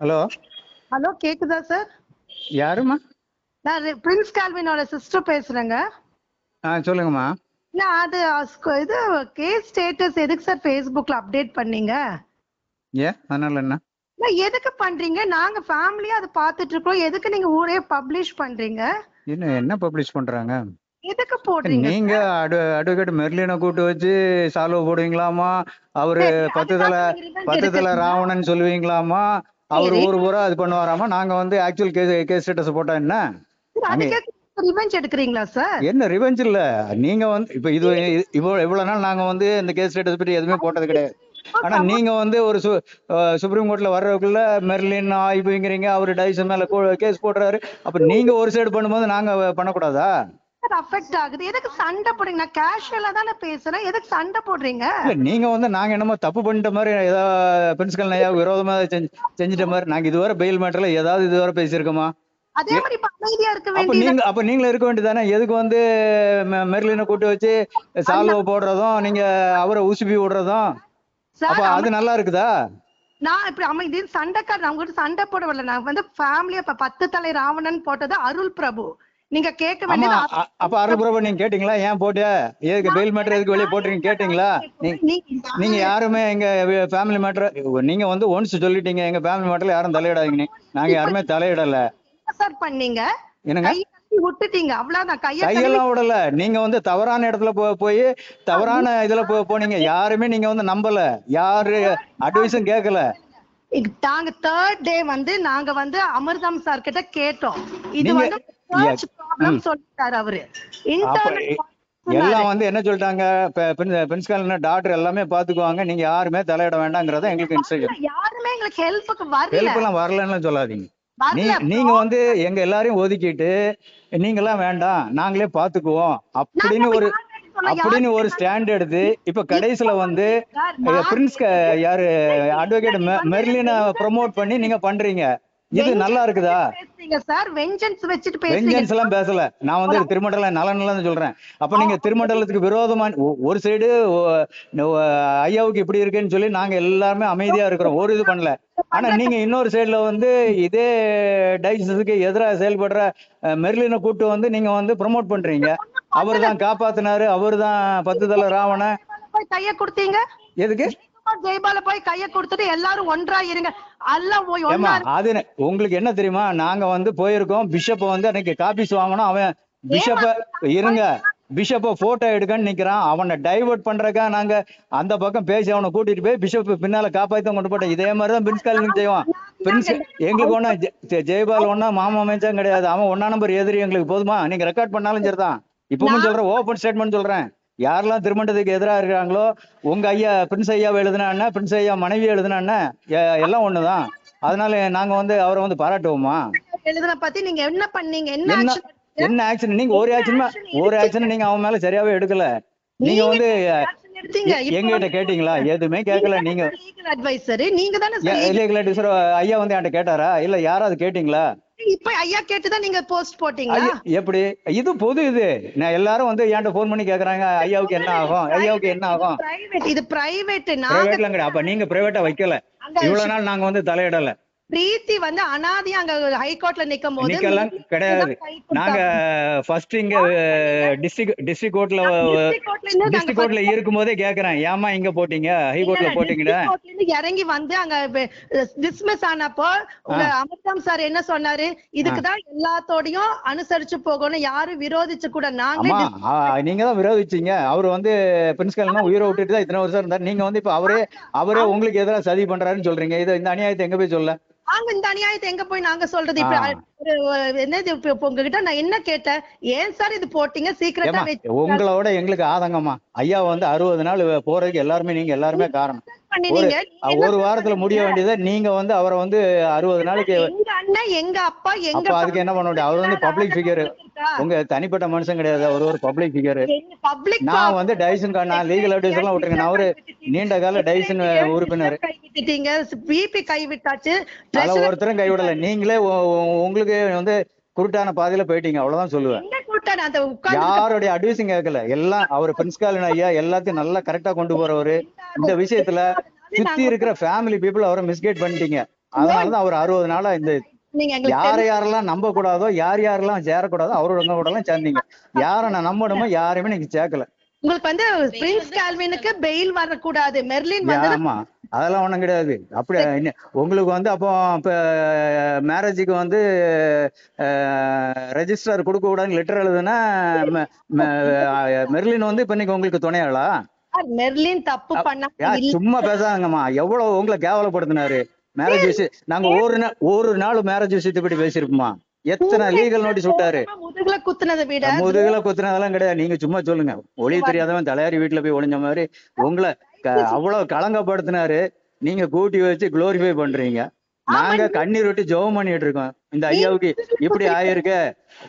Hello? Hello கேக்குதா sir? யாரும்மா? நான் பிரின்ஸ் கால்வினோட சிஸ்டர் பேசுறேங்க. ஆ சொல்லுங்கம்மா. இல்ல அது இது கேஸ் ஸ்டேட்டஸ் எதுக்கு சார் ஃபேஸ்புக்ல அப்டேட் பண்ணீங்க? ஏன் அதனால என்ன? எதுக்கு பண்றீங்க? நாங்க ஃபேமிலியா அதை பார்த்துட்டு இருக்கோம் எதுக்கு நீங்க ஊரே பப்ளிஷ் பண்றீங்க? இன்னும் என்ன பப்ளிஷ் பண்றாங்க? எதுக்கு போடுறீங்க நீங்க அடு அட்வொகேட் மெர்லினை கூட்டு வச்சு சால்வ் போடுவீங்களாமா அவரு பத்து தலை பத்து தலை. ராவணன் சொல்லுவீங்களாமா அவர். ஊர் பூரா இது பண்ணுவாராமா? நாங்க வந்து ஆக்சுவல் கேஸ் கேஸ் ஸ்டேட்டஸ் போட்டா என்ன? ரிவெஞ்ச் எடுக்கிறீங்களா சார் என்ன ரிவெஞ்ச் இல்ல. நீங்க வந்து இப்ப இது இவ்வளவு இவ்வளவு நாள் நாங்க வந்து இந்த கேஸ் ஸ்டேட்டஸ் பற்றி எதுவுமே போட்டது கிடையாது. ஆனா நீங்க வந்து ஒரு சுப்ரீம் கோர்ட்ல வர்றதுக்குள்ள மெர்லின் ஆய்வுங்கிறீங்க அவர் டைசன் மேல கேஸ் போடுறாரு. அப்ப நீங்க ஒரு சைடு பண்ணும்போது நாங்க பண்ணக்கூடாதா? அஃபெக்ட் ஆகுது. எதுக்கு சண்டை போடுறீங்க? நான் கேஷுவலா தானே பேசுறேன். எதுக்கு சண்டை போடுறீங்க? நீங்க வந்து நாங்க என்னமோ தப்பு பண்ணிட்ட மாதிரி ஏதோ பிரின்சிபல் நையா விரோதமா செஞ்சு செஞ்சுட்ட மாதிரி நாங்க இதுவரை பெயில் மேட்டர்ல ஏதாவது இதுவரை பேசியிருக்கோமா? அதே மாதிரி அமைதியா இருக்க வேண்டியது நீங்க அப்ப நீங்களும் இருக்க வேண்டியதானே எதுக்கு வந்து மெர்லினை கூட்டு வச்சு சால்வ் போடுறதும் நீங்க அவரை உசுப்பி விடுறதும்? அப்ப அது நல்லா இருக்குதா? நான் இப்படி அமைதி சண்டைக்கார நான் உங்ககிட்ட சண்டை போட வரல. நான் வந்து ஃபேமிலியா இப்ப பத்து தலை ராவணன் போட்டது அருள் பிரபு. நீங்க கேட்க வேண்டியது அப்ப அருள்பிரபு நீங்க கேட்டீங்களா? ஏன் போட்டு? எதுக்கு பெயில் மேட்டர் எதுக்கு வெளியே போட்டுறீங்க? கேட்டீங்களா? நீங்க யாருமே எங்க ஃபேமிலி மேட்டர் நீங்க வந்து ஒன்ஸ் சொல்லிட்டீங்க. எங்க ஃபேமிலி மேட்டர்ல யாரும் தலையிடாதீங்க நாங்க யாருமே தலையிடல. சார் பண்ணீங்க. என்னங்க? விட்டுட்டீங்க. அவ்வளவுதான். கையெல்லாம் விடல. நீங்க வந்து தவறான இடத்துல போய் தவறான இதுல போனீங்க. யாருமே நீங்க வந்து நம்பல. யாரு அட்வைஸும் கேட்கல நாங்க தேர்ட் டே வந்து நாங்க வந்து அமிர்தம் சார் கிட்ட கேட்டோம். இது வந்து ப்ராப்ளம் சொல்லிட்டாரு அவரு. இன்டர்னல் எல்லாம் வந்து என்ன சொல்லிட்டாங்க? பிரின்சிபல் டாக்டர் எல்லாமே பாத்துக்குவாங்க. நீங்க யாருமே தலையிட வேண்டாங்கிறத எங்களுக்கு இன்ஸ்ட்ரக்ஷன் யாருமே எங்களுக்கு ஹெல்ப்புக்கு வரல. ஹெல்ப் எல்லாம் வரலன்னு சொல்லாதீங்க. நீங்க வந்து எங்க எல்லாரையும் ஒதுக்கிட்டு நீங்க எல்லாம் வேண்டாம். நாங்களே பாத்துக்குவோம். அப்படின்னு ஒரு அப்படின்னு ஒரு ஸ்டாண்ட் எடுத்து இப்ப கடைசியில வந்து பிரின்ஸ் யாரு அட்வொகேட் மெர்லினை ப்ரோமோட் பண்ணி நீங்க பண்றீங்க. இது நல்லா இருக்குதா? சார். வெஞ்சன்ஸ் வச்சுட்டு வெஞ்சன்ஸ் எல்லாம் பேசல. நான் வந்து திருமண்டல நலன் சொல்றேன். அப்ப நீங்க திருமண்டலத்துக்கு விரோதமா ஒரு சைடு ஐயாவுக்கு இப்படி இருக்குன்னு சொல்லி நாங்க எல்லாருமே அமைதியா இருக்கிறோம். ஒரு இது பண்ணல. ஆனா நீங்க இன்னொரு சைடுல வந்து இதே டைசஸுக்கு எதிராக செயல்படுற மெர்லினை கூட்டு வந்து நீங்க வந்து ப்ரோமோட் பண்றீங்க. அவர் தான் காப்பாத்தினாரு. அவர் தான் பத்து தலை ராவண போய் கைய கொடுத்தீங்க. எதுக்கு? ஜெயபால போய் கைய கொடுத்துட்டு எல்லாரும் ஒன்றா இருங்க உங்களுக்கு என்ன தெரியுமா? நாங்க வந்து போயிருக்கோம். பிஷப்ப வந்து அன்னைக்கு காப்பீஸ் வாங்கணும். அவன் பிஷப்ப இருங்க. பிஷப்ப போட்டோ எடுக்கன்னு நிக்கிறான். அவனை டைவர்ட் பண்றக்கா நாங்க அந்த பக்கம் பேசி அவனை கூட்டிட்டு போய் பிஷப் பின்னால காப்பாத்தி கொண்டு போட்டோம் இதே மாதிரிதான் பிரின்ஸ்கால் செய்வான். பிரின்ஸ் எங்களுக்கு ஜெ- ஜெயபால் ஒண்ணா மாமா அமைச்சம் கிடையாது. அவன் ஒன்னா நம்பர் எதிரி எங்களுக்கு போதுமா? நீங்க ரெக்கார்ட் பண்ணாலும் சரிதான். இப்பவும் சொல்றேன் ஓபன் ஸ்டேட்மெண்ட் சொல்றேன். யாரெல்லாம் திருமண்டத்துக்கு எதிராக இருக்கிறாங்களோ உங்க ஐயா பிரின்ஸ் ஐயா எழுதுனா பிரின்ஸ் ஐயா மனைவி எழுதுனா எல்லாம் ஒண்ணுதான். அதனால நாங்க வந்து அவரை வந்து பாராட்டுவோமா? எழுதுன பத்தி நீங்க என்ன பண்ணீங்க? என்ன என்ன ஆக்ஷன் நீங்க ஒரு ஆக்ஷன் ஒரு ஆக்ஷன் நீங்க அவன் மேல சரியாவே எடுக்கல. நீங்க வந்து action எடுத்தீங்க? எ- எங்ககிட்ட கேட்டீங்களா? எதுவுமே கேட்கல நீங்க லீகல் அட்வைசர் நீங்க தானே இல்லீகல் அட்வைசர் ஐயா வந்து என்கிட்ட கேட்டாரா? இல்ல யாராவது கேட்டீங்களா? இப்ப ஐயா கேட்டுதான் நீங்க போஸ்ட் போட்டீங்களா? ஐயா, எப்படி? இது பொது இது. நான் எல்லாரும் வந்து என்கிட்ட ஃபோன் பண்ணி கேக்குறாங்க ஐயாவுக்கு என்ன ஆகும்? ஐயாவுக்கு என்ன ஆகும்? இது பிரைவேட் கிடையாது. அப்ப நீங்க பிரைவேட்டா வைக்கல. இவ்வளவு நாள் நாங்க வந்து தலையிடல. பிரீத்தி வந்து அனாதையா அங்க ஹைகோர்ட்ல நிக்கும் போது கிடையாது. நாங்க ஃபர்ஸ்ட் இங்க டிஸ்ட்ரிக்ட் டிஸ்ட்ரிக்ட் கோர்ட்ல டிஸ்ட்ரிக்ட் கோர்ட்ல இருக்கும் போதே கேக்குறேன். ஏமா இங்க போட்டீங்க? ஹைகோர்ட்ல போட்டீங்கடா இறங்கி வந்து அங்க டிஸ்மிஸ் ஆனப்போ அமிர்தம் சார் என்ன சொன்னாரு? இதுக்குதான் எல்லாத்தோடையும் அனுசரிச்சு போகணும். யாரும் விரோதிச்சு கூட ஆ, நீங்க தான் விரோதிச்சீங்க. அவர் வந்து பிரின்சிபல்னா உயிரை விட்டுட்டு தான் இத்தனை வருஷம் இருந்தார். நீங்க வந்து இப்ப அவரே அவரே உங்களுக்கு எதிராக சதி பண்றாருன்னு சொல்றீங்க. இது இந்த அநியாயத்தை எங்க போய் சொல்ல? நாங்க இந்த அநியாயத்தை எங்க போய் நாங்க சொல்றது? இப்ப என்னது இப்ப உங்ககிட்ட நான் என்ன கேட்டேன்? ஏன் சார் இது போட்டீங்க? சீக்கிரட்டா ஏமா உங்களோட எங்களுக்கு ஆதங்கமா ஐயா வந்து அறுபது நாள் போறதுக்கு எல்லாருமே நீங்க எல்லாருமே காரணம். ஒரு வாரத்துல முடிய வேண்டியதை நீங்க வந்து அவரை வந்து அறுபது நாளைக்கு அண்ணன் எங்க அப்பா எங்க அப்ப அதுக்கு என்ன பண்ண முடியும்? அவர் வந்து பப்ளிக் ஃபிகர்? உங்க தனிப்பட்ட மனுஷன் கிடையாது. அவர் ஒரு பப்ளிக் ஃபிகர் நான் வந்து டைசன் நான் லீகல் அட்வைஸ் எல்லாம் விட்டுருங்க நான் ஒரு நீண்ட கால டைசன் உறுப்பினர். கை விட்டுட்டீங்க. பிபி கை விட்டாச்சு. அதுல ஒருத்தரும் கைவிடல நீங்களே உங்களுக்கு வந்து குருட்டான பாதையில போயிட்டீங்க. அவ்வளவுதான் சொல்லுவேன். யாருடைய அட்வைஸும் கேட்கல. எல்லாம் அவர் பிரின்ஸ்காலின் ஐயா எல்லாத்தையும் நல்லா கரெக்டா கொண்டு போறவரு. இந்த விஷயத்துல சுத்தி இருக்கிற ஃபேமிலி பீப்புள் அவரை மிஸ்கைட் பண்ணிட்டீங்க. அதனாலதான் அவர் அறுபது நாளா இந்த யாரை யாரெல்லாம் நம்ப கூடாதோ யார் யாரெல்லாம் சேரக்கூடாதோ அவரோட கூட எல்லாம் சேர்ந்தீங்க. யாரை நான் நம்பணுமோ யாரையுமே நீங்க சேர்க்கல. உங்களுக்கு வந்து பிரின்ஸ் கால்வினுக்கு பெயில் வரக்கூடாது. மெர்லின் ஆமா. அதெல்லாம் ஒண்ணும் கிடையாது. அப்படி உங்களுக்கு வந்து அப்போ இப்ப மேரேஜுக்கு வந்து ரெஜிஸ்டர் கொடுக்க கூடாதுன்னு லெட்டர் எழுதுனா மெர்லின் வந்து இப்ப இன்னைக்கு உங்களுக்கு துணையாளா? மெர்லின் தப்பு பண்ணா சும்மா பேசாங்கம்மா எவ்வளவு உங்களை கேவலப்படுத்தினாரு. மேரேஜ் விஷயம் நாங்க ஒரு நாள் ஒரு நாள் மேரேஜ் விஷயத்தை பத்தி பேசியிருப்போமா எத்தனை லீகல் நோட்டீஸ் விட்டாரு? முதுகுல குத்துனதை விட முதுகுல குத்துனதெல்லாம் கிடையாது. நீங்க சும்மா சொல்லுங்க. ஒளி தெரியாதவன் தலையாரி வீட்டுல போய் ஒளிஞ்ச மாதிரி உங்களை அவ்வளவு களங்கப்படுத்தினாரு. நீங்க கூட்டி வச்சு குளோரிஃபை பண்றீங்க. நாங்க கண்ணீர் விட்டு ஜெபம் பண்ணிட்டு இருக்கோம். இந்த ஐயாவுக்கு இப்படி ஆயிருக்கு?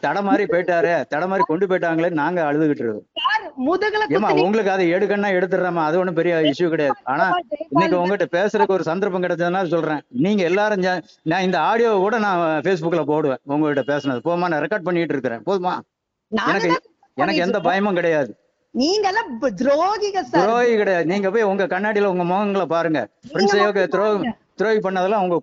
தட மாதிரி போயிட்டாரு. தட மாதிரி கொண்டு போயிட்டாங்களே நாங்க அழுதுகிட்டு இருக்கோம். முதுகுல ஏமா உங்களுக்கு அதை எடுக்கணும்னா எடுத்துடுறேம்மா. அது ஒண்ணும் பெரிய இஷ்யூ கிடையாது. ஆனா இன்னைக்கு உங்ககிட்ட பேசுறதுக்கு ஒரு சந்தர்ப்பம் கிடைச்சதுன்னா சொல்றேன். நீங்க எல்லாரும் நான் இந்த ஆடியோவை கூட நான் Facebookல போடுவேன் உங்ககிட்ட பேசுனது. போதுமா நான் ரெக்கார்ட் பண்ணிட்டு இருக்கிறேன். போதுமா? எனக்கு எனக்கு எந்த பயமும் கிடையாது. நீங்க எல்லாம் துரோகிக துரோகி கிடையாது. நீங்க போய் உங்க கண்ணாடியில உங்க முகங்களை பாருங்க. துரோகி துரோகி பண்ணதெல்லாம் உங்க